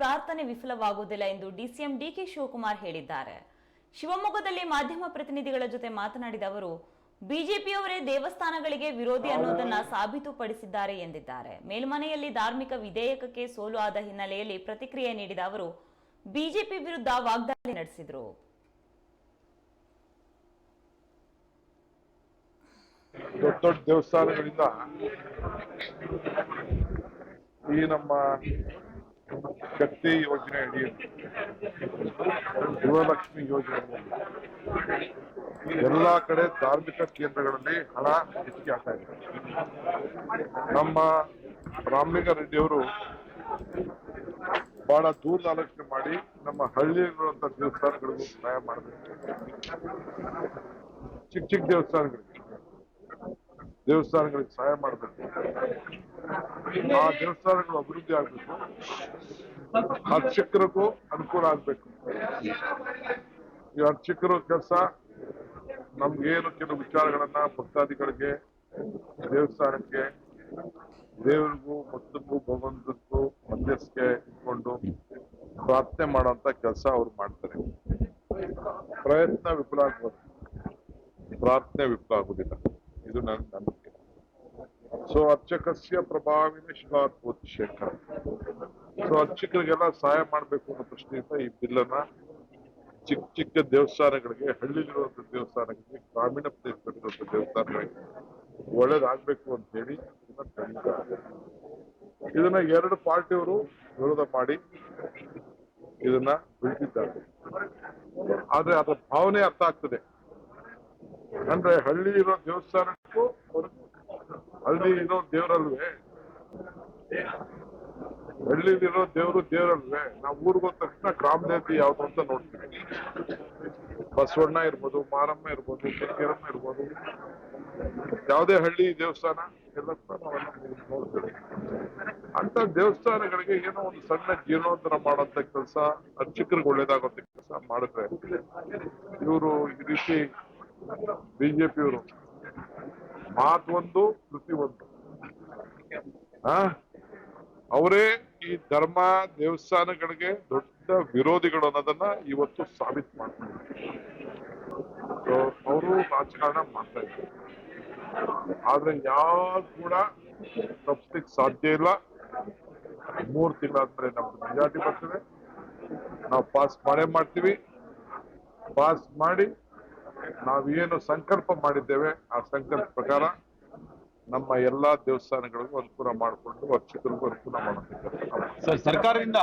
ಪ್ರಾರ್ಥನೆ ವಿಫಲವಾಗುವುದಿಲ್ಲ ಎಂದು DCM DK Shivakumar ಹೇಳಿದ್ದಾರೆ. ಶಿವಮೊಗ್ಗದಲ್ಲಿ ಮಾಧ್ಯಮ ಪ್ರತಿನಿಧಿಗಳ ಜೊತೆ ಮಾತನಾಡಿದ ಅವರು, ಬಿಜೆಪಿಯವರೇ ದೇವಸ್ಥಾನಗಳಿಗೆ ವಿರೋಧಿ ಅನ್ನೋದನ್ನ ಸಾಬೀತುಪಡಿಸಿದ್ದಾರೆ ಎಂದಿದ್ದಾರೆ. ಮೇಲ್ಮನೆಯಲ್ಲಿ ಧಾರ್ಮಿಕ ವಿಧೇಯಕಕ್ಕೆ ಸೋಲು ಆದ ಹಿನ್ನೆಲೆಯಲ್ಲಿ ಪ್ರತಿಕ್ರಿಯೆ ನೀಡಿದ ಅವರು, ಬಿಜೆಪಿ ವಿರುದ್ಧ ವಾಗ್ದಾಳಿ ನಡೆಸಿದರು. ದೊಡ್ಡ ದೊಡ್ಡ ದೇವಸ್ಥಾನಗಳಿಂದ ಈ ನಮ್ಮ ಶಕ್ತಿ ಯೋಜನೆ ಅಡಿಯಲ್ಲಿ ಗೃಹಲಕ್ಷ್ಮಿ ಯೋಜನೆ ಎಲ್ಲಾ ಕಡೆ ಧಾರ್ಮಿಕ ಕೇಂದ್ರಗಳಲ್ಲಿ ಹಣ ಹೆಚ್ಚಿಗೆ ಆಗ್ತಾ ಇದೆ. ನಮ್ಮ ರಾಮಲಿಂಗ ರೆಡ್ಡಿಯವರು ಬಹಳ ದೂರದ ಆಲೋಚನೆ ಮಾಡಿ ನಮ್ಮ ಹಳ್ಳಿಯಲ್ಲಿರುವಂತ ದೇವಸ್ಥಾನಗಳಿಗೂ ಸಹಾಯ ಮಾಡಬೇಕು. ಚಿಕ್ಕ ಚಿಕ್ಕ ದೇವಸ್ಥಾನಗಳಿಗೆ ದೇವಸ್ಥಾನಗಳಿಗೆ ಸಹಾಯ ಮಾಡಬೇಕು. ಆ ದೇವಸ್ಥಾನಗಳು ಅಭಿವೃದ್ಧಿ ಆಗ್ಬೇಕು. ಅರ್ಚಕರಿಗೂ ಅನುಕೂಲ ಆಗ್ಬೇಕು. ಈ ಅರ್ಚಕರ ಕೆಲಸ, ನಮ್ಗೇನು ಕೆಲವು ವಿಚಾರಗಳನ್ನ ಭಕ್ತಾದಿಗಳಿಗೆ, ದೇವಸ್ಥಾನಕ್ಕೆ, ದೇವರಿಗೂ ಭಕ್ತಕ್ಕೂ ಭಗವಂತಕ್ಕೂ ಮಧ್ಯಸ್ಥಿಕೆ ಇಟ್ಕೊಂಡು ಪ್ರಾರ್ಥನೆ ಮಾಡುವಂತ ಕೆಲಸ ಅವ್ರು ಮಾಡ್ತಾರೆ. ಪ್ರಯತ್ನ ವಿಫಲ ಆಗ್ಬೋದು ಪ್ರಾರ್ಥನೆ ವಿಫಲ ಆಗುದಿಲ್ಲ ಇದು ನನ್ನ ಸೊ ಅರ್ಚಕಸ್ಯ ಪ್ರಭಾವಿನ ಶಿವಾತ್ಮೋತ್ ಶೇಖರ ಸೊ ಅರ್ಚಕರಿಗೆಲ್ಲ ಸಹಾಯ ಮಾಡ್ಬೇಕು ಅನ್ನೋ ಪ್ರಶ್ನೆಯಿಂದ ಈ ಬಿಲ್ಲನ್ನ ಚಿಕ್ಕ ಚಿಕ್ಕ ದೇವಸ್ಥಾನಗಳಿಗೆ ಹಳ್ಳಿಲಿರುವಂತ ದೇವಸ್ಥಾನಗಳಿಗೆ, ಗ್ರಾಮೀಣ ಪ್ರದೇಶದಲ್ಲಿರುವಂತ ದೇವಸ್ಥಾನಗಳಿಗೆ ಒಳ್ಳೇದಾಗ್ಬೇಕು ಅಂತ ಹೇಳಿ ಇದನ್ನ ಎರಡು ಪಾರ್ಟಿಯವರು ವಿರೋಧ ಮಾಡಿ ಇದನ್ನ ಬಿಡಿಸಿದ್ದಾರೆ ಆದ್ರೆ ಅದರ ಭಾವನೆ ಅರ್ಥ ಆಗ್ತದೆ. ಅಂದ್ರೆ ಹಳ್ಳಿ ಇರೋ ದೇವಸ್ಥಾನಕ್ಕೂ ಹಳ್ಳಿ ಇರೋ ಹಳ್ಳಿ ಹಳ್ಳಿಲಿರೋ ದೇವರು ದೇವ್ರಲ್ವೇ? ನಾವು ಹೋದ ತಕ್ಷಣ ಗ್ರಾಮ ದೇವತೆ ಯಾವ್ದು ಅಂತ ನೋಡ್ತೀವಿ. ಬಸವಣ್ಣ ಇರ್ಬೋದು, ಮಾರಮ್ಮ ಇರ್ಬೋದು, ಕೆಂಗೇರಮ್ಮ ಇರ್ಬೋದು. ಯಾವುದೇ ಹಳ್ಳಿ ದೇವಸ್ಥಾನ, ಎಲ್ಲ ನೋಡ್ತೇವೆ. ಅಂತ ದೇವಸ್ಥಾನಗಳಿಗೆ ಏನೋ ಒಂದು ಸಣ್ಣ ಜೀರ್ಣೋದ್ಧಾರ ಮಾಡುವಂತ ಕೆಲಸ, ಅರ್ಚಕರಿಗೆ ಒಳ್ಳೇದಾಗುವಂತ ಕೆಲಸ ಮಾಡಿದ್ರೆ ಇವರು ಈ ರೀತಿ ಬಿಜೆಪಿಯವರು ಮಾತು ಒಂದು ಕೃತಿ ಒಂದು ಅವರೇ ಈ ಧರ್ಮ, ದೇವಸ್ಥಾನಗಳಿಗೆ ದೊಡ್ಡ ವಿರೋಧಿಗಳು ಅನ್ನೋದನ್ನ ಇವತ್ತು ಸಾಬೀತು ಮಾಡ್ತಾರೆ ಅವರು ರಾಜಕಾರಣ ಮಾಡ್ತಾ ಇದ್ದಾರೆ. ಆದ್ರೆ ಯಾರು ಕೂಡ ತಪ್ಪಿಸ್ಲಿಕ್ಕೆ ಸಾಧ್ಯ ಇಲ್ಲ. ಮೂರ್ ತಿಂಗಳಾದ್ಮೇಲೆ ನಮ್ದು ಮೆಜಾರಿಟಿ ಬರ್ತದೆ. ನಾವು ಪಾಸ್ ಮಾಡೇ ಮಾಡ್ತೀವಿ. ಪಾಸ್ ಮಾಡಿ ನಾವೇನು ಸಂಕಲ್ಪ ಮಾಡಿದ್ದೇವೆ ಆ ಸಂಕಲ್ಪ ಪ್ರಕಾರ ನಮ್ಮ ಎಲ್ಲಾ ದೇವಸ್ಥಾನಗಳಿಗೂ ಅನುಕೂಲ ಮಾಡಿಕೊಂಡು ಅರ್ಚಕರಿಗೂ ಅನುಕೂಲ ಮಾಡಬೇಕು ಸರ್ಕಾರದಿಂದ